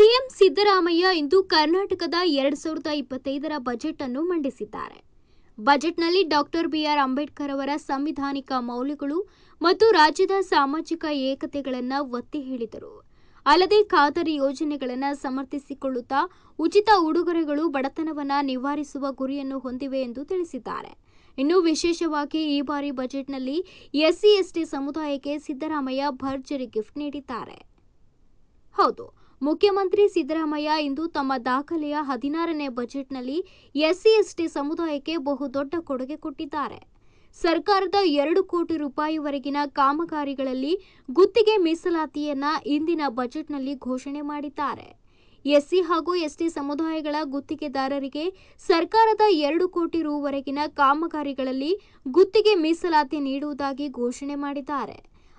CM Siddaramaiah ಇಂದು ಕರ್ನಾಟಕದ ಎರಡ್ ಸಾವಿರದ ಇಪ್ಪತ್ತೈದರ ಬಜೆಟ್ ಅನ್ನು ಮಂಡಿಸಿದ್ದಾರೆ. ಬಜೆಟ್ನಲ್ಲಿ ಡಾಕ್ಟರ್ ಬಿಆರ್ ಅಂಬೇಡ್ಕರ್ ಅವರ ಸಂವಿಧಾನಿಕ ಮೌಲ್ಯಗಳು ಮತ್ತು ರಾಜ್ಯದ ಸಾಮಾಜಿಕ ಏಕತೆಗಳನ್ನು ಒತ್ತಿ ಹೇಳಿದರು. ಅಲ್ಲದೆ ಖಾತರಿ ಯೋಜನೆಗಳನ್ನು ಸಮರ್ಥಿಸಿಕೊಳ್ಳುತ್ತಾ ಉಚಿತ ಉಡುಗೊರೆಗಳು ಬಡತನವನ್ನು ನಿವಾರಿಸುವ ಗುರಿಯನ್ನು ಹೊಂದಿವೆ ಎಂದು ತಿಳಿಸಿದ್ದಾರೆ. ಇನ್ನು ವಿಶೇಷವಾಗಿ ಈ ಬಾರಿ ಬಜೆಟ್ನಲ್ಲಿ ಎಸ್ಸಿ ಎಸ್ಟಿ ಸಮುದಾಯಕ್ಕೆ ಸಿದ್ದರಾಮಯ್ಯ ಭರ್ಜರಿ ಗಿಫ್ಟ್ ನೀಡಿದ್ದಾರೆ. ಹೌದು ಮುಖ್ಯಮಂತ್ರಿ ಸಿದ್ದರಾಮಯ್ಯ ಇಂದು ತಮ್ಮ ದಾಖಲೆಯ ಹದಿನಾರನೇ ಬಜೆಟ್ನಲ್ಲಿ ಎಸ್ಸಿ ಎಸ್ಟಿ ಸಮುದಾಯಕ್ಕೆ ಬಹುದೊಡ್ಡ ಕೊಡುಗೆ ಕೊಟ್ಟಿದ್ದಾರೆ. ಸರ್ಕಾರದ ಎರಡು ಕೋಟಿ ರೂಪಾಯಿವರೆಗಿನ ಕಾಮಗಾರಿಗಳಲ್ಲಿ ಗುತ್ತಿಗೆ ಮೀಸಲಾತಿಯನ್ನ ಇಂದಿನ ಬಜೆಟ್ನಲ್ಲಿ ಘೋಷಣೆ ಮಾಡಿದ್ದಾರೆ. ಎಸ್ಸಿ ಹಾಗೂ ಎಸ್ಟಿ ಸಮುದಾಯಗಳ ಗುತ್ತಿಗೆದಾರರಿಗೆ ಸರ್ಕಾರದ ಎರಡು ಕೋಟಿ ರೂವರೆಗಿನ ಕಾಮಗಾರಿಗಳಲ್ಲಿ ಗುತ್ತಿಗೆ ಮೀಸಲಾತಿ ನೀಡುವುದಾಗಿ ಘೋಷಣೆ ಮಾಡಿದ್ದಾರೆ.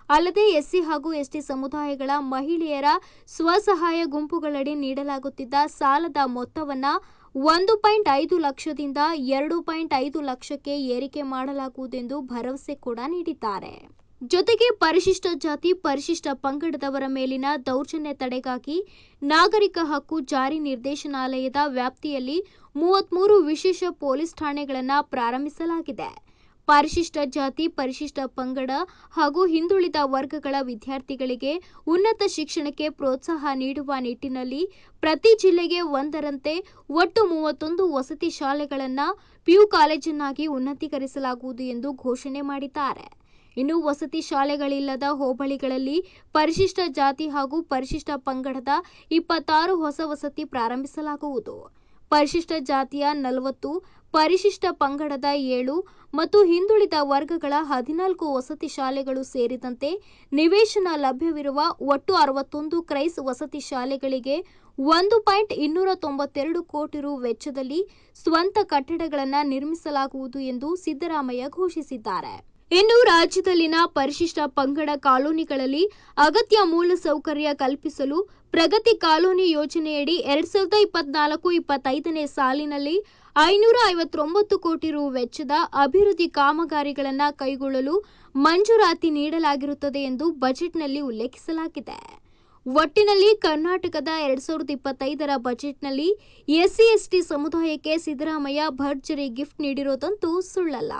ಅಲ್ಲದೆ ಎಸ್ಸಿ ಹಾಗೂ ಎಸ್ಟಿ ಸಮುದಾಯಗಳ ಮಹಿಳೆಯರ ಸ್ವಸಹಾಯ ಗುಂಪುಗಳಡಿ ನೀಡಲಾಗುತ್ತಿದ್ದ ಸಾಲದ ಮೊತ್ತವನ್ನ ಒಂದು ಪಾಯಿಂಟ್ ಐದು ಲಕ್ಷದಿಂದ ಎರಡು ಪಾಯಿಂಟ್ ಐದು ಲಕ್ಷಕ್ಕೆ ಏರಿಕೆ ಮಾಡಲಾಗುವುದೆಂದು ಭರವಸೆ ಕೂಡ ನೀಡಿದ್ದಾರೆ. ಜೊತೆಗೆ ಪರಿಶಿಷ್ಟ ಜಾತಿ, ಪರಿಶಿಷ್ಟ ಪಂಗಡದವರ ಮೇಲಿನ ದೌರ್ಜನ್ಯ ತಡೆಗಾಗಿ ನಾಗರಿಕ ಹಕ್ಕು ಜಾರಿ ನಿರ್ದೇಶನಾಲಯದ ವ್ಯಾಪ್ತಿಯಲ್ಲಿ ಮೂವತ್ಮೂರು ವಿಶೇಷ ಪೊಲೀಸ್ ಠಾಣೆಗಳನ್ನು ಪ್ರಾರಂಭಿಸಲಾಗಿದೆ. ಪರಿಶಿಷ್ಟ ಜಾತಿ, ಪರಿಶಿಷ್ಟ ಪಂಗಡ ಹಾಗೂ ಹಿಂದುಳಿದ ವರ್ಗಗಳ ವಿದ್ಯಾರ್ಥಿಗಳಿಗೆ ಉನ್ನತ ಶಿಕ್ಷಣಕ್ಕೆ ಪ್ರೋತ್ಸಾಹ ನೀಡುವ ನಿಟ್ಟಿನಲ್ಲಿ ಪ್ರತಿ ಜಿಲ್ಲೆಗೆ ಒಂದರಂತೆ ಒಟ್ಟು ಮೂವತ್ತೊಂದು ವಸತಿ ಶಾಲೆಗಳನ್ನು ಪಿಯು ಕಾಲೇಜನ್ನಾಗಿ ಉನ್ನತೀಕರಿಸಲಾಗುವುದು ಎಂದು ಘೋಷಣೆ ಮಾಡಿದ್ದಾರೆ. ಇನ್ನು ವಸತಿ ಶಾಲೆಗಳಿಲ್ಲದ ಹೋಬಳಿಗಳಲ್ಲಿ ಪರಿಶಿಷ್ಟ ಜಾತಿ ಹಾಗೂ ಪರಿಶಿಷ್ಟ ಪಂಗಡದ ಇಪ್ಪತ್ತಾರು ಹೊಸ ವಸತಿ ಪ್ರಾರಂಭಿಸಲಾಗುವುದು. ಪರಿಶಿಷ್ಟ ಜಾತಿಯ ನಲವತ್ತು, ಪರಿಶಿಷ್ಟ ಪಂಗಡದ ಏಳು ಮತ್ತು ಹಿಂದುಳಿದ ವರ್ಗಗಳ ಹದಿನಾಲ್ಕು ವಸತಿ ಶಾಲೆಗಳು ಸೇರಿದಂತೆ ನಿವೇಶನ ಲಭ್ಯವಿರುವ ಒಟ್ಟು ಅರವತ್ತೊಂದು ಕ್ರೈಸ್ ವಸತಿ ಶಾಲೆಗಳಿಗೆ ಒಂದು ಪಾಯಿಂಟ್ ಇನ್ನೂರ ತೊಂಬತ್ತೆರಡು ಕೋಟಿ ರು ವೆಚ್ಚದಲ್ಲಿ ಸ್ವಂತ ಕಟ್ಟಡಗಳನ್ನು ನಿರ್ಮಿಸಲಾಗುವುದು ಎಂದು ಸಿದ್ದರಾಮಯ್ಯ ಘೋಷಿಸಿದ್ದಾರೆ. ಇನ್ನು ರಾಜ್ಯದಲ್ಲಿನ ಪರಿಶಿಷ್ಟ ಪಂಗಡ ಕಾಲೋನಿಗಳಲ್ಲಿ ಅಗತ್ಯ ಮೂಲಸೌಕರ್ಯ ಕಲ್ಪಿಸಲು ಪ್ರಗತಿ ಕಾಲೋನಿ ಯೋಜನೆಯಡಿ ಎರಡ್ ಸಾವಿರದ ಇಪ್ಪತ್ನಾಲ್ಕು ಇಪ್ಪತ್ತೈದನೇ ಸಾಲಿನಲ್ಲಿ ಐನೂರ ಐವತ್ತೊಂಬತ್ತು ಕೋಟಿ ರು ವೆಚ್ಚದ ಅಭಿವೃದ್ಧಿ ಕಾಮಗಾರಿಗಳನ್ನು ಕೈಗೊಳ್ಳಲು ಮಂಜೂರಾತಿ ನೀಡಲಾಗಿರುತ್ತದೆ ಎಂದು ಬಜೆಟ್ನಲ್ಲಿ ಉಲ್ಲೇಖಿಸಲಾಗಿದೆ. ಒಟ್ಟಿನಲ್ಲಿ ಕರ್ನಾಟಕದ ಎರಡ್ ಸಾವಿರದ ಇಪ್ಪತ್ತೈದರ ಬಜೆಟ್ನಲ್ಲಿ ಎಸ್ಸಿ ಎಸ್ಟಿ ಸಮುದಾಯಕ್ಕೆ ಸಿದ್ದರಾಮಯ್ಯ ಭರ್ಜರಿ ಗಿಫ್ಟ್ ನೀಡಿರೋದಂತೂ ಸುಳ್ಳಲ್ಲ.